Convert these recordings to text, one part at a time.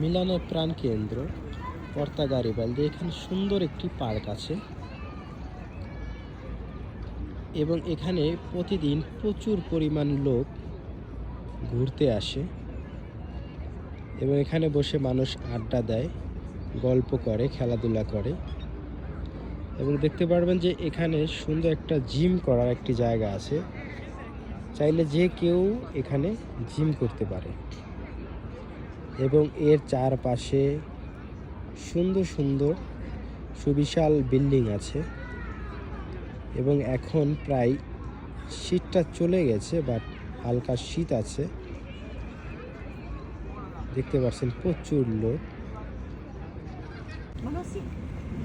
মিলানের প্রাণ কেন্দ্র কর্তা গারিবালদি এখানে সুন্দর একটি পার্ক আছে। এবং এখানে প্রতিদিন প্রচুর পরিমাণ লোক ঘুরতে আসে এবং এখানে বসে মানুষ আড্ডা দেয়, গল্প করে, খেলাধুলা করে। এবং দেখতে পারবেন যে এখানে সুন্দর একটা জিম করার একটি জায়গা আছে। চাইলে যে কেউ এখানে জিম করতে পারে। এবং এর চারপাশে সুন্দর সুন্দর সুবিশাল বিল্ডিং আছে এবং এখন প্রায় শীতটা চলে গেছে বাট হালকা শীত আছে। দেখতে পাচ্ছেন প্রচুর লোক।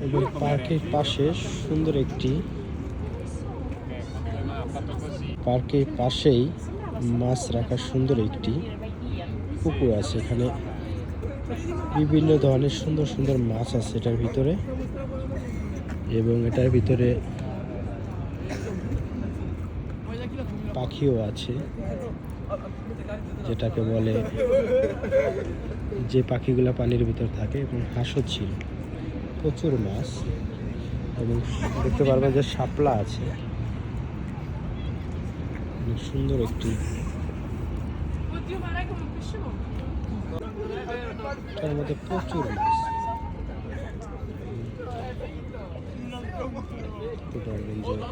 এবং পার্কের পাশে সুন্দর একটি পার্কের পাশেই মাছ রাখার সুন্দর একটি পুকুর আছে এখানে। বিভিন্ন ধরনের সুন্দর সুন্দর মাছ আছে এটার ভিতরে। এবং এটার ভিতরে পাখিও আছে, যেটাকে বলে যে পাখিগুলো পানির ভিতর থাকে এবং হাঁসও ছিল প্রচুর মাছ এবং দেখতে পারবেন যে শাপলা আছে। সুন্দর একটি Calma de por turmas. Buradan gelecek.